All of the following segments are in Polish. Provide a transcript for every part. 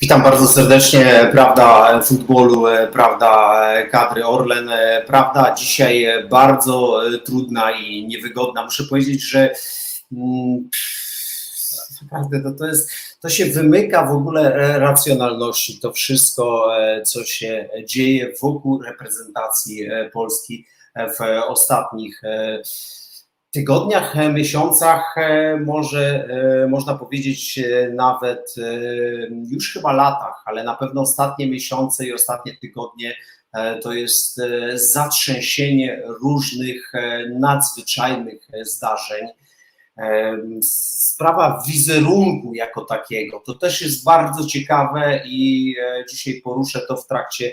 Witam bardzo serdecznie. Prawda futbolu, prawda kadry Orlen, prawda dzisiaj bardzo trudna i niewygodna. Muszę powiedzieć, że mm, naprawdę to, to, jest, to się wymyka w ogóle racjonalności. To wszystko, co się dzieje wokół reprezentacji Polski w ostatnich tygodniach, e, miesiącach, e, może e, można powiedzieć nawet już chyba latach, ale na pewno ostatnie miesiące i ostatnie tygodnie to jest zatrzęsienie różnych nadzwyczajnych zdarzeń. Sprawa wizerunku jako takiego to też jest bardzo ciekawe i dzisiaj poruszę to w trakcie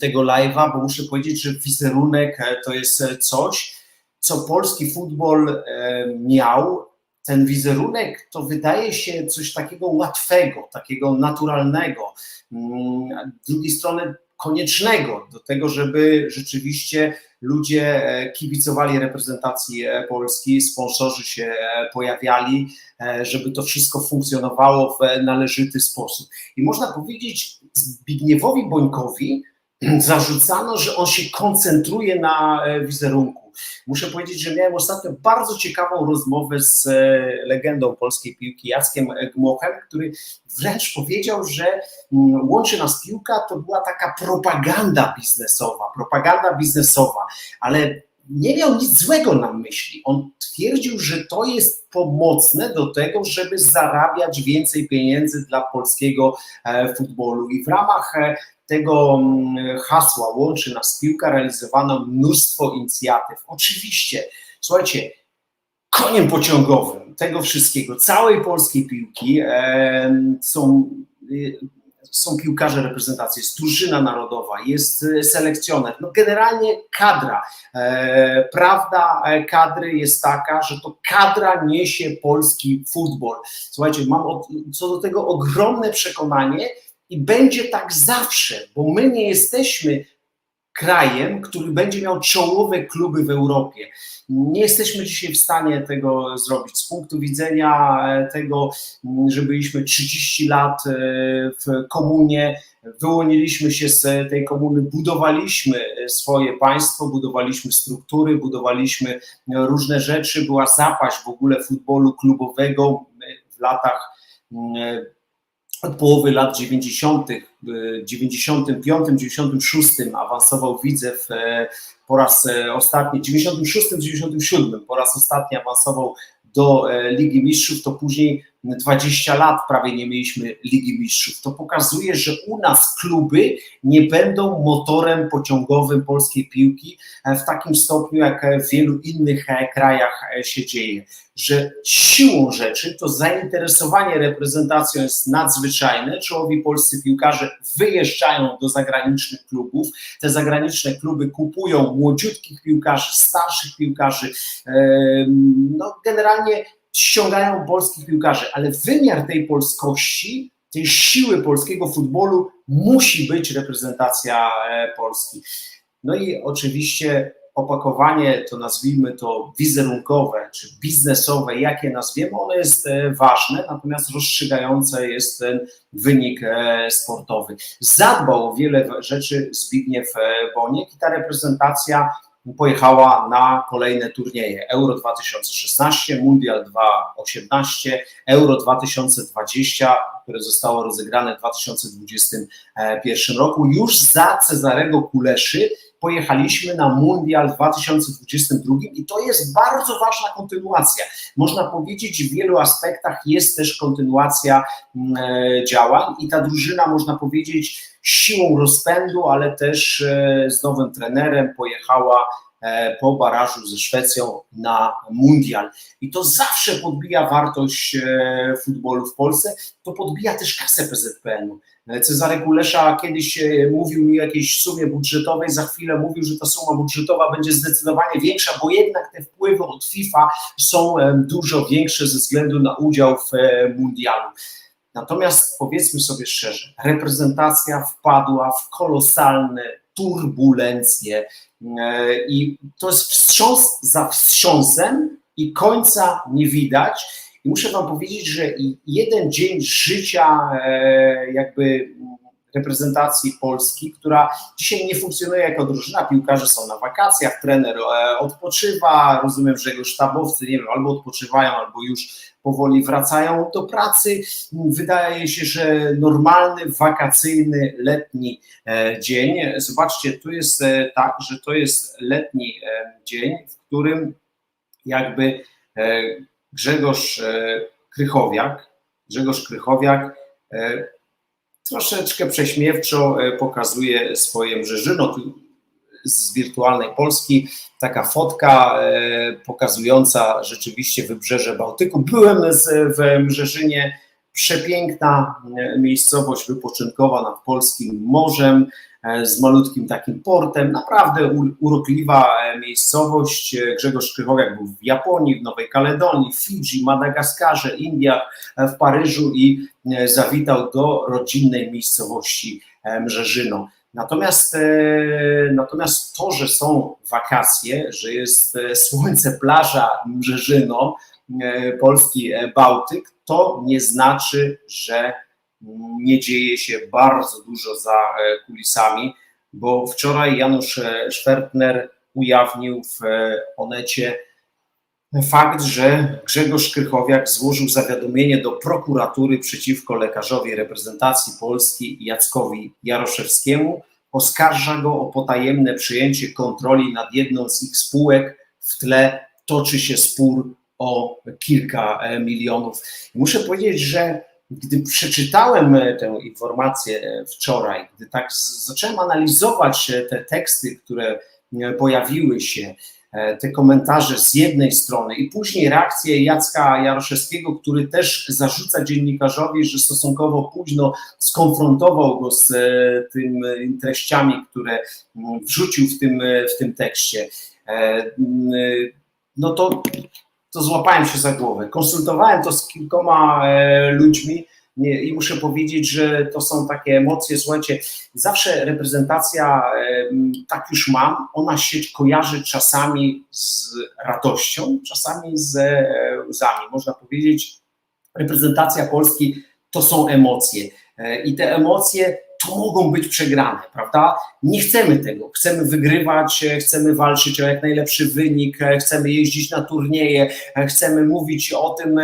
tego live'a, bo muszę powiedzieć, że wizerunek to jest coś, co polski futbol e, miał, ten wizerunek to wydaje się coś takiego łatwego, takiego naturalnego, mm, z drugiej strony koniecznego do tego, żeby rzeczywiście ludzie e, kibicowali reprezentacji e, Polski, sponsorzy się pojawiali, żeby to wszystko funkcjonowało w należyty sposób. I można powiedzieć Zbigniewowi Bońkowi zarzucano, że on się koncentruje na wizerunku Muszę powiedzieć, że miałem ostatnio bardzo ciekawą rozmowę z e, legendą polskiej piłki Jackiem Gmochem, który wręcz powiedział, że mm, łączy nas piłka to była taka propaganda biznesowa, propaganda biznesowa, ale nie miał nic złego na myśli. On twierdził, że to jest pomocne do tego, żeby zarabiać więcej pieniędzy dla polskiego e, futbolu. I w ramach e, tego mm, hasła łączy nas piłka, realizowano mnóstwo inicjatyw. Oczywiście, słuchajcie, koniem pociągowym tego wszystkiego, całej polskiej piłki są, y, są piłkarze reprezentacji, jest drużyna narodowa, jest y, selekcjoner, no generalnie kadra. E, prawda e, kadry jest taka, że to kadra niesie polski futbol. Słuchajcie, mam co do tego ogromne przekonanie, i będzie tak zawsze, bo my nie jesteśmy krajem, który będzie miał czołowe kluby w Europie. Nie jesteśmy dzisiaj w stanie tego zrobić. Z punktu widzenia e, tego, że byliśmy 30 lat e, w komunie, wyłoniliśmy się z tej komuny, budowaliśmy e, swoje państwo, budowaliśmy struktury, budowaliśmy różne rzeczy, była zapaść w ogóle futbolu klubowego w latach od połowy lat 90., 95, 96 awansował Widzew po raz e, ostatni, 96, 97 po raz ostatni awansował do e, Ligi Mistrzów, to później 20 lat prawie nie mieliśmy Ligi Mistrzów. To pokazuje, że u nas kluby nie będą motorem pociągowym polskiej piłki w takim stopniu, jak w wielu innych krajach się dzieje. Że siłą rzeczy to zainteresowanie reprezentacją jest nadzwyczajne. Czołowi polscy piłkarze wyjeżdżają do zagranicznych klubów. Te zagraniczne kluby kupują młodziutkich piłkarzy, starszych piłkarzy. No, generalnie ściągają polskich piłkarzy, ale wymiar tej polskości, tej siły polskiego futbolu musi być reprezentacja e, Polski. No i oczywiście opakowanie, to nazwijmy to wizerunkowe czy biznesowe, jakie nazwiemy, ono jest e, ważne, natomiast rozstrzygające jest ten wynik e, sportowy. Zadbał o wiele rzeczy Zbigniew Boniek i ta reprezentacja pojechała na kolejne turnieje. Euro 2016, Mundial 2018, Euro 2020, które zostało rozegrane w 2021 roku. Już za Cezarego Kuleszy pojechaliśmy na Mundial 2022 i to jest bardzo ważna kontynuacja. Można powiedzieć, w wielu aspektach jest też kontynuacja mm, e, działań i ta drużyna, można powiedzieć, siłą rozpędu, ale też e, z nowym trenerem pojechała po barażu ze Szwecją na mundial. I to zawsze podbija wartość e, futbolu w Polsce, to podbija też kasę PZPN-u. Cezary Kulesza kiedyś mówił mi o jakiejś sumie budżetowej, za chwilę mówił, że ta suma budżetowa będzie zdecydowanie większa, bo jednak te wpływy od FIFA są dużo większe ze względu na udział w mundialu. Natomiast powiedzmy sobie szczerze, reprezentacja wpadła w kolosalne turbulencje e, i to jest wstrząs za wstrząsem i końca nie widać. I muszę Wam powiedzieć, że jeden dzień życia jakby reprezentacji Polski, która dzisiaj nie funkcjonuje jako drużyna, piłkarze są na wakacjach, trener odpoczywa, rozumiem, że jego sztabowcy, nie wiem, albo odpoczywają, albo już powoli wracają do pracy. Wydaje się, że normalny, wakacyjny, letni e, dzień. Zobaczcie, tu jest e, tak, że to jest letni e, dzień, w którym jakby Grzegorz Krychowiak, Grzegorz Krychowiak troszeczkę prześmiewczo pokazuje swoje mrzeżyno z wirtualnej Polski taka fotka e, pokazująca rzeczywiście wybrzeże Bałtyku. Byłem w Mrzeżynie, przepiękna e, miejscowość wypoczynkowa nad polskim morzem, e, z malutkim takim portem, naprawdę urokliwa miejscowość. Grzegorz Krychowiak był w Japonii, w Nowej Kaledonii, Fidżi, Madagaskarze, Indiach, w Paryżu i zawitał do rodzinnej miejscowości Mrzeżyno. Natomiast, e, natomiast to, że są wakacje, że jest e, słońce, plaża, Mrzeżyno, e, polski Bałtyk, to nie znaczy, że nie dzieje się bardzo dużo za kulisami, bo wczoraj Janusz Szwertner ujawnił w Onecie fakt, że Grzegorz Krychowiak złożył zawiadomienie do prokuratury przeciwko lekarzowi reprezentacji Polski Jackowi Jaroszewskiemu. Oskarża go o potajemne przyjęcie kontroli nad jedną z ich spółek. W tle toczy się spór o kilka e, milionów. Muszę powiedzieć, że gdy przeczytałem e, tę informację e, wczoraj, gdy tak zacząłem analizować te teksty, które pojawiły się, E, te komentarze z jednej strony i później reakcję Jacka Jaroszewskiego, który też zarzuca dziennikarzowi, że stosunkowo późno skonfrontował go z e, tymi treściami, które mm, wrzucił w tym, w tym tekście. E, mm, no to, to złapałem się za głowę. Konsultowałem to z kilkoma ludźmi, i muszę powiedzieć, że to są takie emocje, słuchajcie, zawsze reprezentacja, tak już mam, ona się kojarzy czasami z radością, czasami z e, łzami. Można powiedzieć, reprezentacja Polski to są emocje e, i te emocje to mogą być przegrane, prawda? Nie chcemy tego. Chcemy wygrywać, chcemy walczyć o jak najlepszy wynik, chcemy jeździć na turnieje, chcemy mówić o tym,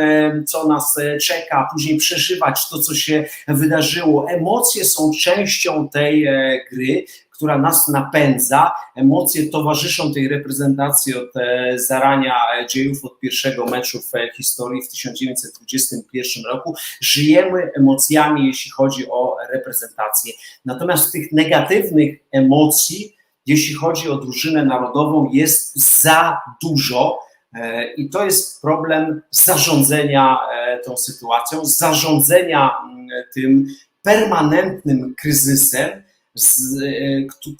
co nas czeka, później przeżywać to, co się wydarzyło. Emocje są częścią tej e, gry która nas napędza. Emocje towarzyszą tej reprezentacji od e, zarania dziejów, od pierwszego meczu w e, historii w 1921 roku. Żyjemy emocjami, jeśli chodzi o reprezentację. Natomiast tych negatywnych emocji, jeśli chodzi o drużynę narodową, jest za dużo. E, I to jest problem zarządzania tą sytuacją, zarządzania mm, tym permanentnym kryzysem, z, e,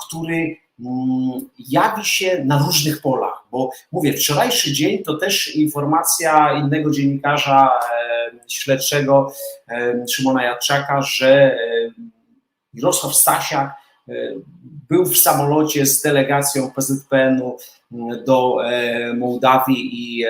który mm, jawi się na różnych polach, bo mówię, wczorajszy dzień to też informacja innego dziennikarza e, śledczego e, Szymona Jadczaka, że Jarosław Stasiak był w samolocie z delegacją PZPN-u do Mołdawii i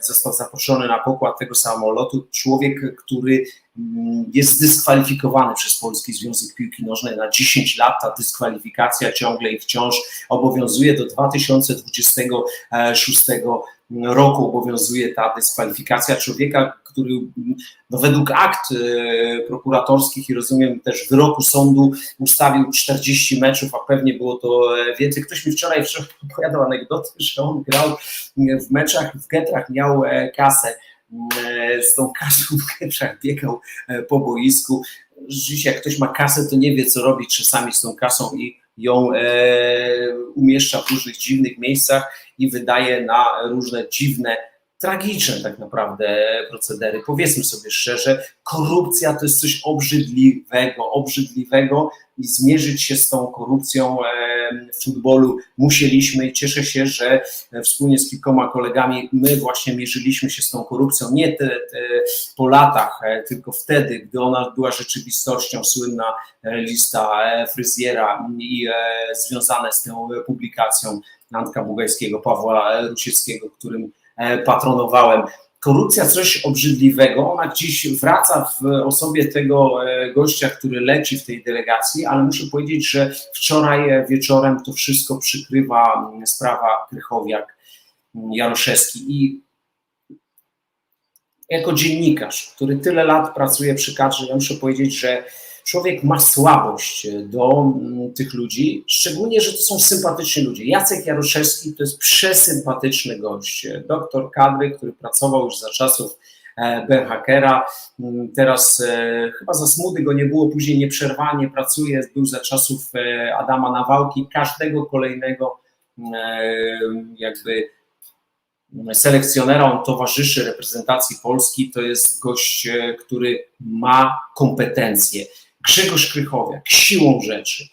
został zaproszony na pokład tego samolotu. Człowiek, który Mm, jest dyskwalifikowany przez Polski Związek Piłki Nożnej na 10 lat. Ta dyskwalifikacja ciągle i wciąż obowiązuje do 2026 roku. Obowiązuje ta dyskwalifikacja człowieka, który no według akt e, prokuratorskich i rozumiem też wyroku sądu ustawił 40 meczów, a pewnie było to e, więcej. Ktoś mi wczoraj opowiadał anegdotę, że on grał w meczach w Getrach, miał e, kasę E, z tą kasą w keczach biegał po boisku. Rzeczywiście, jak ktoś ma kasę, to nie wie, co robić czasami z tą kasą i ją umieszcza w różnych dziwnych miejscach i wydaje na różne dziwne, tragiczne tak naprawdę procedery. Powiedzmy sobie szczerze, korupcja to jest coś obrzydliwego, obrzydliwego i zmierzyć się z tą korupcją w futbolu musieliśmy. Cieszę się, że wspólnie z kilkoma kolegami my właśnie mierzyliśmy się z tą korupcją nie te, te po latach, e, tylko wtedy, gdy ona była rzeczywistością, słynna e, lista e, fryzjera i związane z tą publikacją Antka Bugajskiego, Pawła Rusieckiego, którym patronowałem. korupcja coś obrzydliwego, ona gdzieś wraca w osobie tego e, gościa, który leci w tej delegacji, ale muszę powiedzieć, że wczoraj wieczorem to wszystko przykrywa sprawa Krychowiak Jaroszewski i jako dziennikarz, który tyle lat pracuje przy kadrze, ja muszę powiedzieć, że człowiek ma słabość do mm, tych ludzi, szczególnie, że to są sympatyczni ludzie. Jacek Jaroszewski to jest przesympatyczny gość, doktor kadry, który pracował już za czasów e, Ben Hackera, mm, teraz e, chyba za smudy go nie było, później nieprzerwanie pracuje, był za czasów e, Adama Nawałki, każdego kolejnego jakby selekcjonera, on towarzyszy reprezentacji Polski, to jest gość, który ma kompetencje. Grzegorz Krychowiak, siłą rzeczy,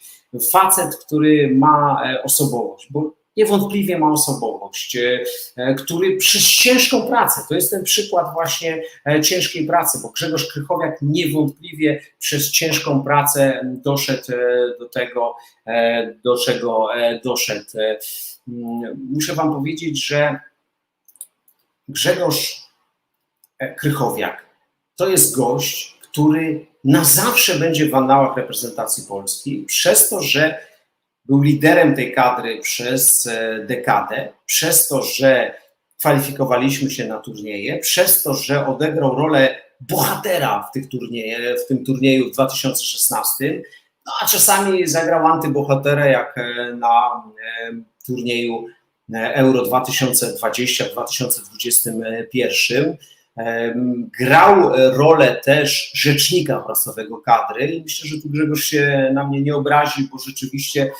facet, który ma e, osobowość, bo niewątpliwie ma osobowość, e, e, który przez ciężką pracę, to jest ten przykład właśnie ciężkiej pracy, bo Grzegorz Krychowiak niewątpliwie przez ciężką pracę doszedł do tego, do czego doszedł. Muszę Wam powiedzieć, że Grzegorz Krychowiak to jest gość, który na zawsze będzie w annałach reprezentacji Polski, przez to, że był liderem tej kadry przez e, dekadę, przez to, że kwalifikowaliśmy się na turnieje, przez to, że odegrał rolę bohatera w, tych turnieje, w tym turnieju w 2016, no a czasami zagrał antybohaterę, jak e, na e, turnieju Euro 2020-2021 Grał rolę też rzecznika prasowego kadry i myślę, że tu Grzegorz się na mnie nie obrazi, bo rzeczywiście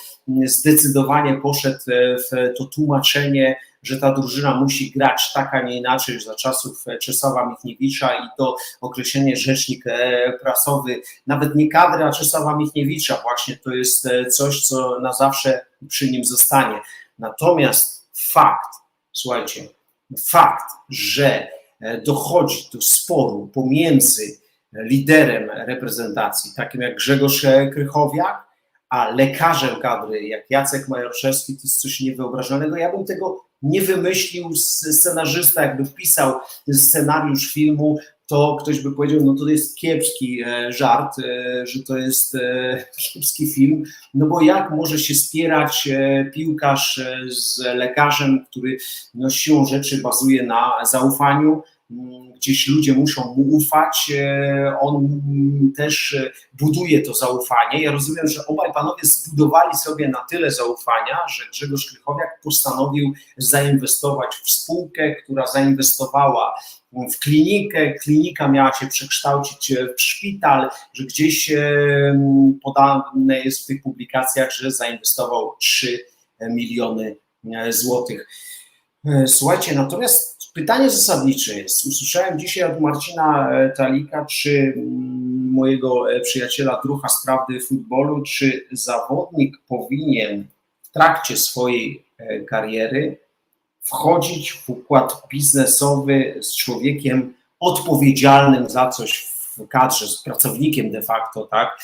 zdecydowanie poszedł e, w to tłumaczenie, że ta drużyna musi grać tak, a nie inaczej, za czasów Czesława Michniewicza i to określenie rzecznik e, prasowy, nawet nie kadry, a Czesława Michniewicza właśnie to jest e, coś, co na zawsze przy nim zostanie. Natomiast fakt, słuchajcie, fakt, że E, dochodzi do sporu pomiędzy liderem reprezentacji, takim jak Grzegorz Krychowiak, a lekarzem kadry jak Jacek Majorszewski, to jest coś niewyobrażalnego. Ja bym tego nie wymyślił, scenarzysta jakby wpisał scenariusz filmu, to ktoś by powiedział, no to jest kiepski e, żart, e, że to jest kiepski film, no bo jak może się spierać piłkarz z lekarzem, który no siłą rzeczy bazuje na zaufaniu, gdzieś ludzie muszą mu ufać, e, on też e, buduje to zaufanie. Ja rozumiem, że obaj panowie zbudowali sobie na tyle zaufania, że Grzegorz Krychowiak postanowił zainwestować w spółkę, która zainwestowała w klinikę, klinika miała się przekształcić w szpital, że gdzieś e, podane jest w tych publikacjach, że zainwestował 3 miliony złotych. Słuchajcie, natomiast Pytanie zasadnicze jest, usłyszałem dzisiaj od Marcina e, Talika, czy mm, mojego e, przyjaciela, drucha z prawdy futbolu, czy zawodnik powinien w trakcie swojej e, kariery wchodzić w układ biznesowy z człowiekiem odpowiedzialnym za coś w kadrze, z pracownikiem de facto, tak,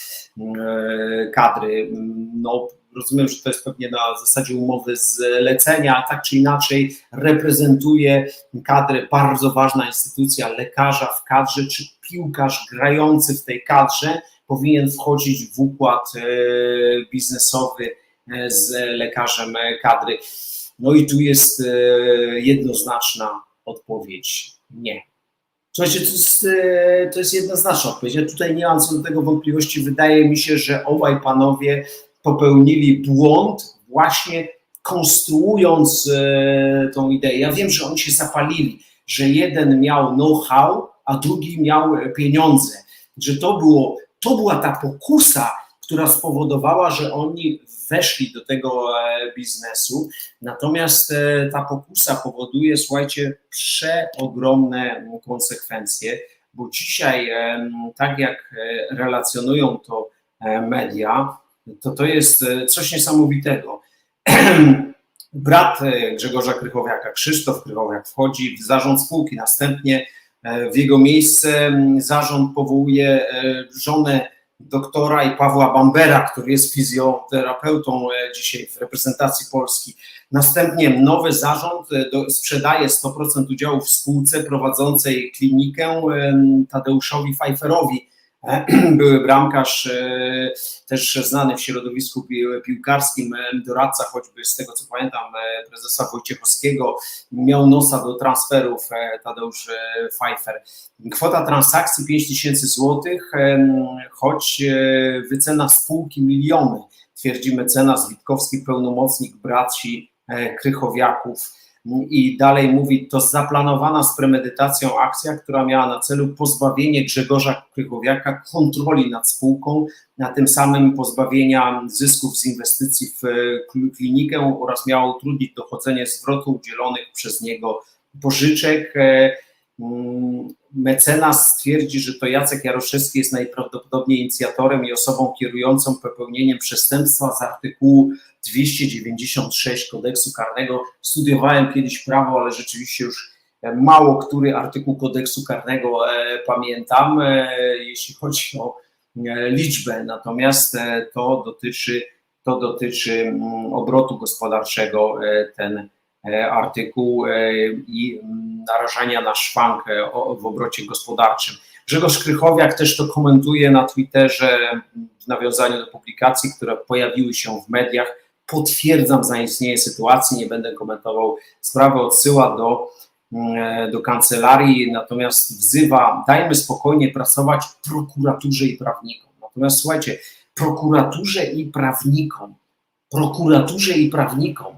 kadry. No, rozumiem, że to jest pewnie na zasadzie umowy zlecenia, tak czy inaczej reprezentuje kadrę, bardzo ważna instytucja lekarza w kadrze, czy piłkarz grający w tej kadrze powinien wchodzić w układ e, biznesowy e, z lekarzem kadry. No i tu jest e, jednoznaczna odpowiedź nie. Słuchajcie, to jest, to jest jednoznaczna odpowiedź. Ja tutaj nie mam co do tego wątpliwości. Wydaje mi się, że obaj panowie popełnili błąd właśnie konstruując e, tą ideę. Ja wiem, że oni się zapalili, że jeden miał know-how, a drugi miał pieniądze, że to, było, to była ta pokusa, która spowodowała, że oni weszli do tego e, biznesu. Natomiast e, ta pokusa powoduje, słuchajcie, przeogromne konsekwencje, bo dzisiaj, tak jak relacjonują to media, to to jest e, coś niesamowitego. Brat e, Grzegorza Krychowiaka, Krzysztof Krychowiak, wchodzi w zarząd spółki, następnie e, w jego miejsce zarząd powołuje żonę doktora i Pawła Bambera, który jest fizjoterapeutą dzisiaj w reprezentacji Polski. Następnie nowy zarząd sprzedaje 100% udziałów w spółce prowadzącej klinikę Tadeuszowi Pfeifferowi, były bramkarz, e, też znany w środowisku piłkarskim, e, doradca choćby z tego co pamiętam e, prezesa Wojciechowskiego, miał nosa do transferów Tadeusz Pfeiffer. Kwota transakcji 5 tysięcy złotych, choć wycena spółki miliony, twierdzi mecenas Witkowski, pełnomocnik braci Krychowiaków i dalej mówi, to zaplanowana z premedytacją akcja, która miała na celu pozbawienie Grzegorza Krychowiaka kontroli nad spółką, na tym samym pozbawienia zysków z inwestycji w klinikę oraz miała utrudnić dochodzenie zwrotu udzielonych przez niego pożyczek. E, mecenas stwierdzi, że to Jacek Jaroszewski jest najprawdopodobniej inicjatorem i osobą kierującą popełnieniem przestępstwa z artykułu 296 kodeksu karnego. Studiowałem kiedyś prawo, ale rzeczywiście już mało który artykuł kodeksu karnego e, pamiętam, e, jeśli chodzi o e, liczbę, natomiast to dotyczy, to dotyczy mm, obrotu gospodarczego ten artykuł i mm, narażania na szwank w obrocie gospodarczym. Grzegorz Krychowiak też to komentuje na Twitterze w nawiązaniu do publikacji, które pojawiły się w mediach potwierdzam zaistnienie sytuacji, nie będę komentował sprawy, odsyła do, mm, do kancelarii, natomiast wzywa, dajmy spokojnie pracować prokuraturze i prawnikom. Natomiast słuchajcie, prokuraturze i prawnikom, prokuraturze i prawnikom,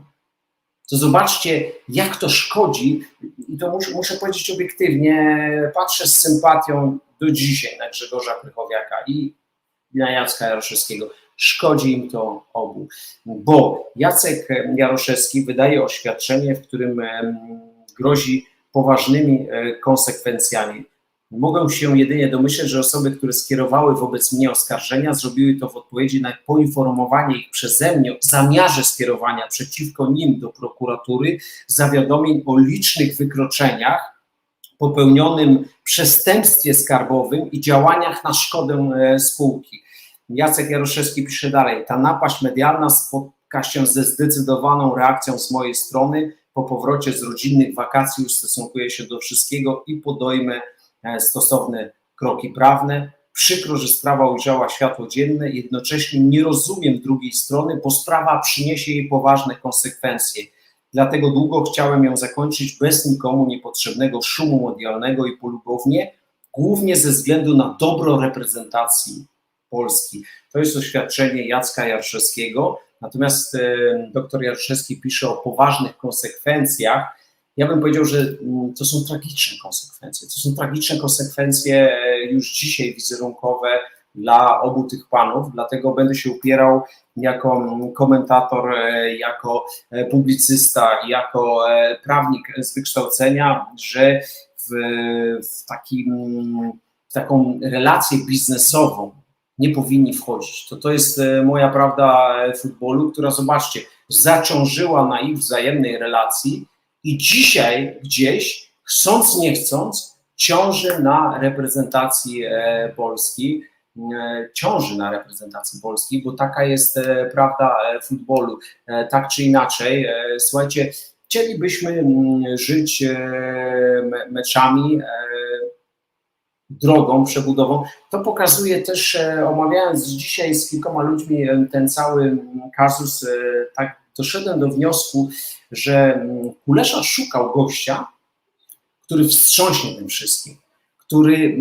to zobaczcie, jak to szkodzi, i to muszę, muszę powiedzieć obiektywnie, patrzę z sympatią do dzisiaj na Grzegorza Krychowiaka i na Jacka Jaroszewskiego szkodzi im to obu. Bo Jacek Jaroszewski wydaje oświadczenie, w którym grozi poważnymi e, konsekwencjami. Mogę się jedynie domyśleć, że osoby, które skierowały wobec mnie oskarżenia, zrobiły to w odpowiedzi na poinformowanie ich przeze mnie o zamiarze skierowania przeciwko nim do prokuratury zawiadomień o licznych wykroczeniach, popełnionym przestępstwie skarbowym i działaniach na szkodę e, spółki. Jacek Jaroszewski pisze dalej. Ta napaść medialna spotka się ze zdecydowaną reakcją z mojej strony. Po powrocie z rodzinnych wakacji ustosunkuję się do wszystkiego i podejmę stosowne kroki prawne. Przykro, że sprawa ujrzała światło dzienne, jednocześnie nie rozumiem drugiej strony, bo sprawa przyniesie jej poważne konsekwencje. Dlatego długo chciałem ją zakończyć bez nikomu niepotrzebnego szumu medialnego i polubownie, głównie ze względu na dobro reprezentacji Polski. To jest oświadczenie Jacka Jarszewskiego, natomiast e, dr Jarszewski pisze o poważnych konsekwencjach. Ja bym powiedział, że mm, to są tragiczne konsekwencje. To są tragiczne konsekwencje e, już dzisiaj wizerunkowe dla obu tych panów, dlatego będę się upierał jako mm, komentator, e, jako publicysta, jako prawnik z wykształcenia, że w, w, takim, w taką relację biznesową nie powinni wchodzić. To, to jest e, moja prawda e, futbolu, która zobaczcie, zaciążyła na ich wzajemnej relacji i dzisiaj gdzieś, chcąc nie chcąc, ciąży na reprezentacji e, Polski, ciąży na reprezentacji Polski, bo taka jest prawda futbolu. Tak czy inaczej, słuchajcie, chcielibyśmy mm, żyć meczami drogą, przebudową. To pokazuje też, e, omawiając dzisiaj z kilkoma ludźmi e, ten cały kazus, e, tak doszedłem do wniosku, że Kulesza szukał gościa, który wstrząśnie tym wszystkim, który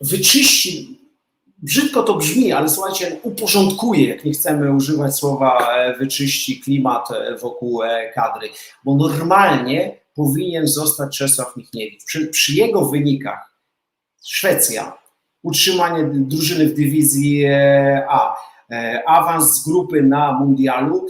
wyczyści, brzydko to brzmi, ale słuchajcie, uporządkuje, jak nie chcemy używać słowa wyczyści klimat wokół kadry, bo normalnie powinien zostać Czesław Michniewicz. Przy, przy jego wynikach Szwecja, utrzymanie drużyny w dywizji e, A, e, awans z grupy na mundialu,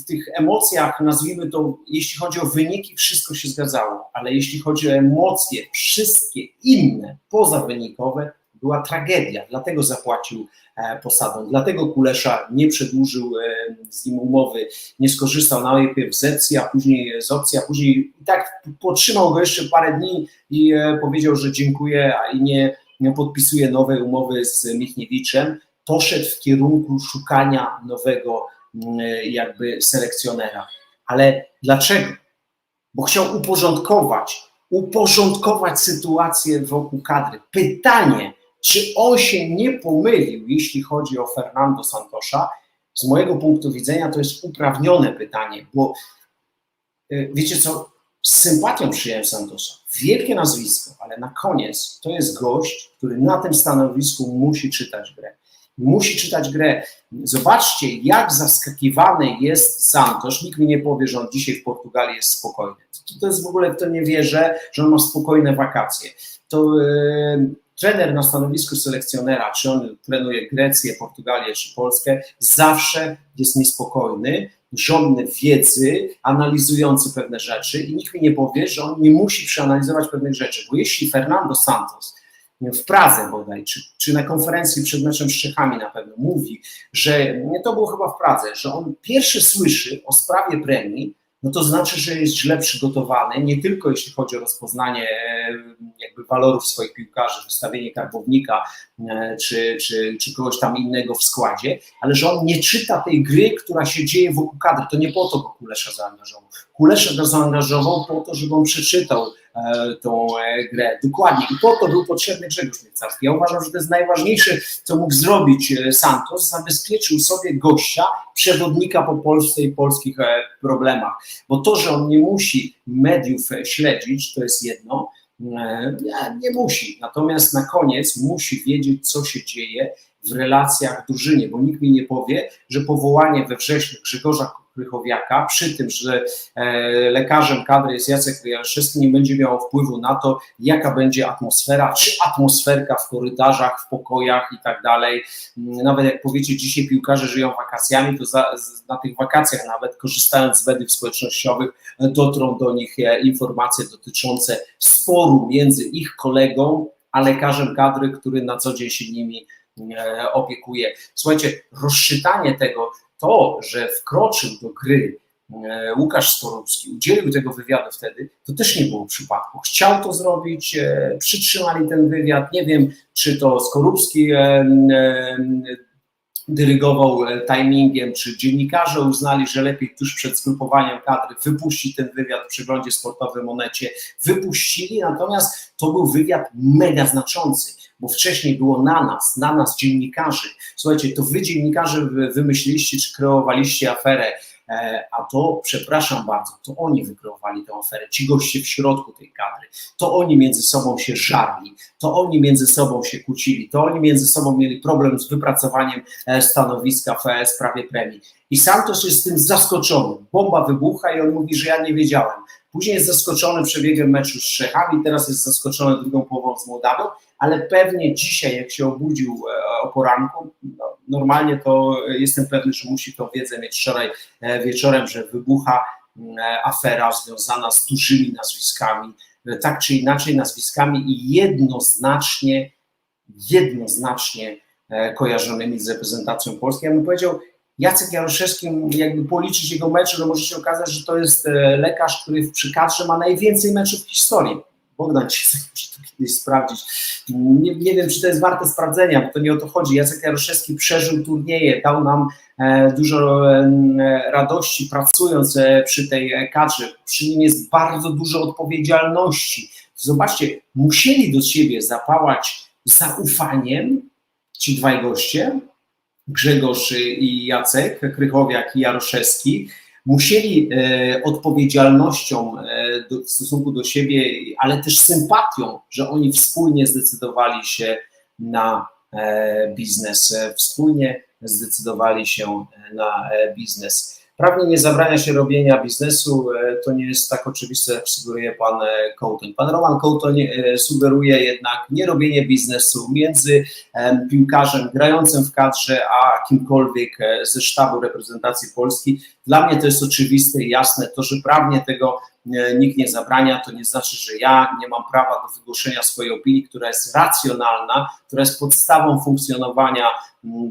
w tych emocjach, nazwijmy to, jeśli chodzi o wyniki, wszystko się zgadzało, ale jeśli chodzi o emocje, wszystkie inne, pozawynikowe, była tragedia, dlatego zapłacił e, posadą, dlatego Kulesza nie przedłużył e, z nim umowy, nie skorzystał najpierw z opcji, a później z opcji, a później i tak potrzymał go jeszcze parę dni i e, powiedział, że dziękuję i nie, podpisuje nowe umowy z Michniewiczem, poszedł w kierunku szukania nowego jakby selekcjonera. Ale dlaczego? Bo chciał uporządkować, uporządkować sytuację wokół kadry. Pytanie, czy on się nie pomylił, jeśli chodzi o Fernando Santosza? Z mojego punktu widzenia to jest uprawnione pytanie, bo y, wiecie co, z sympatią przyjąłem Santosza. Wielkie nazwisko, ale na koniec to jest gość, który na tym stanowisku musi czytać grę musi czytać grę. Zobaczcie, jak zaskakiwany jest Santos. Nikt mi nie powie, że on dzisiaj w Portugalii jest spokojny. To, to jest w ogóle, kto nie wierzę, że on ma spokojne wakacje. To yy, trener na stanowisku selekcjonera, czy on trenuje Grecję, Portugalię czy Polskę, zawsze jest niespokojny, żądny wiedzy, analizujący pewne rzeczy i nikt mi nie powie, że on nie musi przeanalizować pewnych rzeczy, bo jeśli Fernando Santos w Pradze bodaj, czy, czy na konferencji przed meczem z Czechami na pewno mówi, że nie to było chyba w Pradze, że on pierwszy słyszy o sprawie premii, no to znaczy, że jest źle przygotowany, nie tylko jeśli chodzi o rozpoznanie e, jakby walorów swoich piłkarzy, wystawienie karbownika e, czy, czy, czy kogoś tam innego w składzie, ale że on nie czyta tej gry, która się dzieje wokół kadry. To nie po to go Kulesza zaangażował. Kulesza go zaangażował po to, żeby on przeczytał tą e, grę. Dokładnie. I po to był potrzebny Grzegorz Mielcarski. Ja uważam, że to jest najważniejsze, co mógł zrobić e, Santos. Zabezpieczył sobie gościa, przewodnika po Polsce i polskich problemach. Bo to, że on nie musi mediów śledzić, to jest jedno, nie musi. Natomiast na koniec musi wiedzieć, co się dzieje w relacjach w drużynie, bo nikt mi nie powie, że powołanie we wrześniu Grzegorza Krychowiaka, przy tym, że e, lekarzem kadry jest Jacek Ryjaszewski, nie będzie miało wpływu na to, jaka będzie atmosfera, czy atmosferka w korytarzach, w pokojach i tak dalej. Nawet jak powiecie, dzisiaj piłkarze żyją wakacjami, to za, na tych wakacjach nawet korzystając z mediów społecznościowych dotrą do nich e, informacje dotyczące sporu między ich kolegą a lekarzem kadry, który na co dzień się nimi e, opiekuje. Słuchajcie, rozszytanie tego, to, że wkroczył do gry e, Łukasz Skorupski, udzielił tego wywiadu wtedy, to też nie było przypadku. Chciał to zrobić, e, przytrzymali ten wywiad. Nie wiem, czy to Skorupski e, dyrygował timingiem, czy dziennikarze uznali, że lepiej tuż przed zgrupowaniem kadry wypuścić ten wywiad w przeglądzie sportowym Monecie. Wypuścili, natomiast to był wywiad mega znaczący bo wcześniej było na nas, na nas dziennikarzy. Słuchajcie, to wy dziennikarze wymyśliliście czy kreowaliście aferę, e, a to, przepraszam bardzo, to oni wykreowali tę aferę, ci goście w środku tej kadry, to oni między sobą się żarli, to oni między sobą się kłócili, to oni między sobą mieli problem z wypracowaniem e, stanowiska w sprawie premii. I Santos jest z tym zaskoczony. Bomba wybucha i on mówi, że ja nie wiedziałem. Później jest zaskoczony przebiegiem meczu z Czechami, teraz jest zaskoczony drugą połową z Mołdawią, ale pewnie dzisiaj, jak się obudził e, o poranku, no, normalnie to jestem pewny, że musi tą wiedzę mieć wczoraj e, wieczorem, że wybucha mm, e, afera związana z dużymi nazwiskami, tak czy inaczej nazwiskami i jednoznacznie, jednoznacznie kojarzonymi z reprezentacją Polski. Ja bym powiedział, Jacek Jaroszewski, jakby policzyć jego mecze, to może się okazać, że to jest lekarz, który przy kadrze ma najwięcej meczów w historii. Bogdan ci muszę to kiedyś sprawdzić. Nie, nie, wiem, czy to jest warte sprawdzenia, bo to nie o to chodzi. Jacek Jaroszewski przeżył turnieje, dał nam e, dużo e, radości pracując e, przy tej kadrze. Przy nim jest bardzo dużo odpowiedzialności. Zobaczcie, musieli do siebie zapałać zaufaniem ci dwaj goście, Grzegorz i Jacek, Krychowiak i Jaroszewski, musieli e, odpowiedzialnością e, w stosunku do siebie, ale też sympatią, że oni wspólnie zdecydowali się na e, biznes, wspólnie zdecydowali się na biznes. Prawnie nie zabrania się robienia biznesu, to nie jest tak oczywiste, jak sugeruje pan Kołtoń. Pan Roman Kołtoń sugeruje jednak nie robienie biznesu między piłkarzem grającym w kadrze, a kimkolwiek ze sztabu reprezentacji Polski. Dla mnie to jest oczywiste i jasne. To, że prawnie tego e, nikt nie zabrania, to nie znaczy, że ja nie mam prawa do wygłoszenia swojej opinii, która jest racjonalna, która jest podstawą funkcjonowania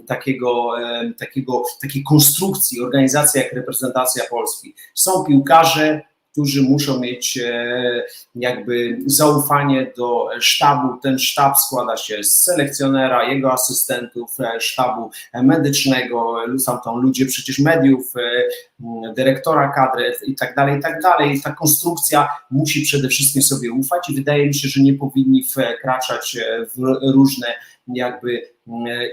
takiego, e, takiego, takiej konstrukcji, organizacji jak reprezentacja Polski. Są piłkarze, którzy muszą mieć jakby zaufanie do sztabu. Ten sztab składa się z selekcjonera, jego asystentów, sztabu medycznego, są tam ludzie przecież mediów, dyrektora kadry i tak dalej, i tak dalej. Ta konstrukcja musi przede wszystkim sobie ufać i wydaje mi się, że nie powinni wkraczać w różne jakby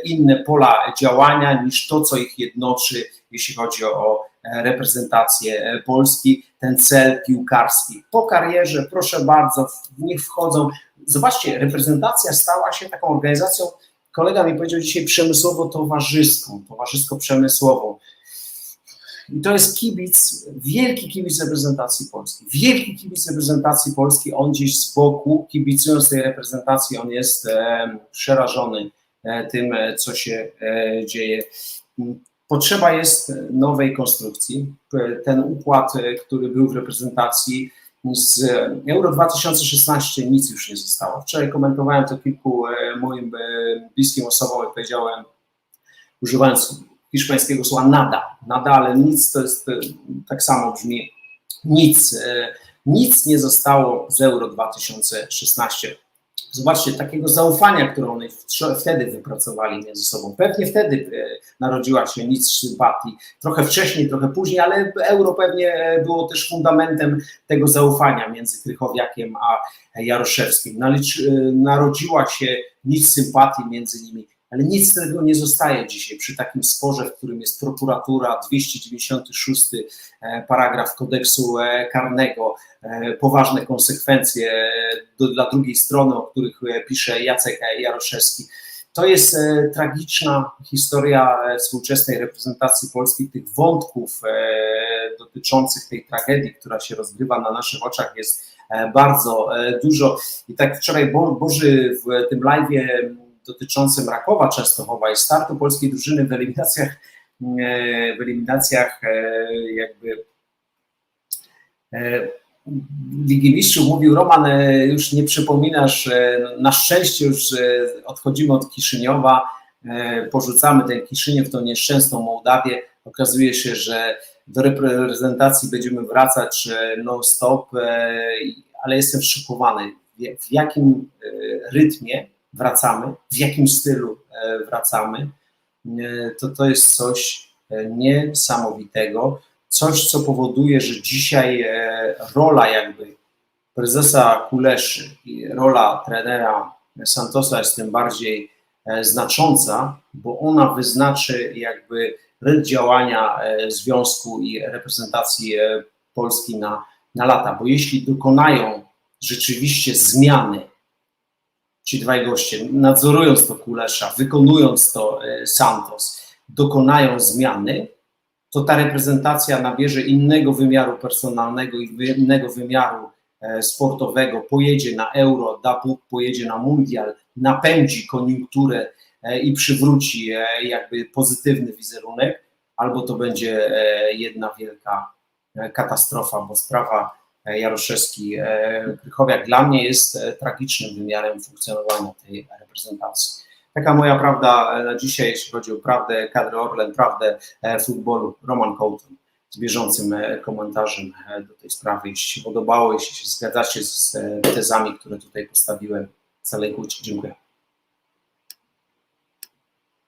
inne pola działania niż to, co ich jednoczy, jeśli chodzi o reprezentację Polski, ten cel piłkarski. Po karierze, proszę bardzo, niech wchodzą. Zobaczcie, reprezentacja stała się taką organizacją, kolega mi powiedział dzisiaj przemysłowo-towarzyską, towarzysko-przemysłową. I to jest kibic, wielki kibic reprezentacji Polski. Wielki kibic reprezentacji Polski, on gdzieś z boku, kibicując tej reprezentacji, on jest e, przerażony e, tym, co się e, dzieje. Potrzeba jest nowej konstrukcji. Ten układ, który był w reprezentacji z Euro 2016 nic już nie zostało. Wczoraj komentowałem to kilku moim bliskim osobom i powiedziałem, używając hiszpańskiego słowa nada, nada, ale nic to jest tak samo brzmi nic. Nic nie zostało z Euro 2016. Zobaczcie, takiego zaufania, które oni wtedy wypracowali między sobą. Pewnie wtedy narodziła się nic sympatii, trochę wcześniej, trochę później, ale euro pewnie było też fundamentem tego zaufania między Krychowiakiem a Jaroszewskim. Narodziła się nic sympatii między nimi ale nic z tego nie zostaje dzisiaj przy takim sporze, w którym jest prokuratura, 296 paragraf kodeksu karnego, poważne konsekwencje dla drugiej strony, o których pisze Jacek Jaroszewski. To jest tragiczna historia współczesnej reprezentacji Polski. Tych wątków dotyczących tej tragedii, która się rozgrywa na naszych oczach, jest bardzo dużo. I tak wczoraj Boży w tym live dotyczącym Rakowa Częstochowa i startu polskiej drużyny w eliminacjach, w eliminacjach jakby Ligi Mistrzów mówił Roman, już nie przypominasz, na szczęście już odchodzimy od Kiszyniowa, porzucamy ten Kiszyniew, tą nieszczęsną Mołdawię, okazuje się, że do reprezentacji będziemy wracać non-stop, ale jestem szokowany, w jakim rytmie wracamy, w jakim stylu wracamy, to to jest coś niesamowitego, coś, co powoduje, że dzisiaj rola jakby prezesa Kuleszy i rola trenera Santosa jest tym bardziej znacząca, bo ona wyznaczy jakby rytm działania związku i reprezentacji Polski na, na lata, bo jeśli dokonają rzeczywiście zmiany ci dwaj goście, nadzorując to Kulesza, wykonując to Santos, dokonają zmiany, to ta reprezentacja nabierze innego wymiaru personalnego i innego wymiaru sportowego, pojedzie na Euro, da Bóg, pojedzie na Mundial, napędzi koniunkturę i przywróci jakby pozytywny wizerunek, albo to będzie jedna wielka katastrofa, bo sprawa Jaroszewski Krychowiak dla mnie jest tragicznym wymiarem funkcjonowania tej reprezentacji. Taka moja prawda na dzisiaj, jeśli chodzi o prawdę kadry Orlen, prawdę futbolu. Roman Kołton z bieżącym komentarzem do tej sprawy. Jeśli się podobało, jeśli się zgadzacie z tezami, które tutaj postawiłem, Calej Dziękuję.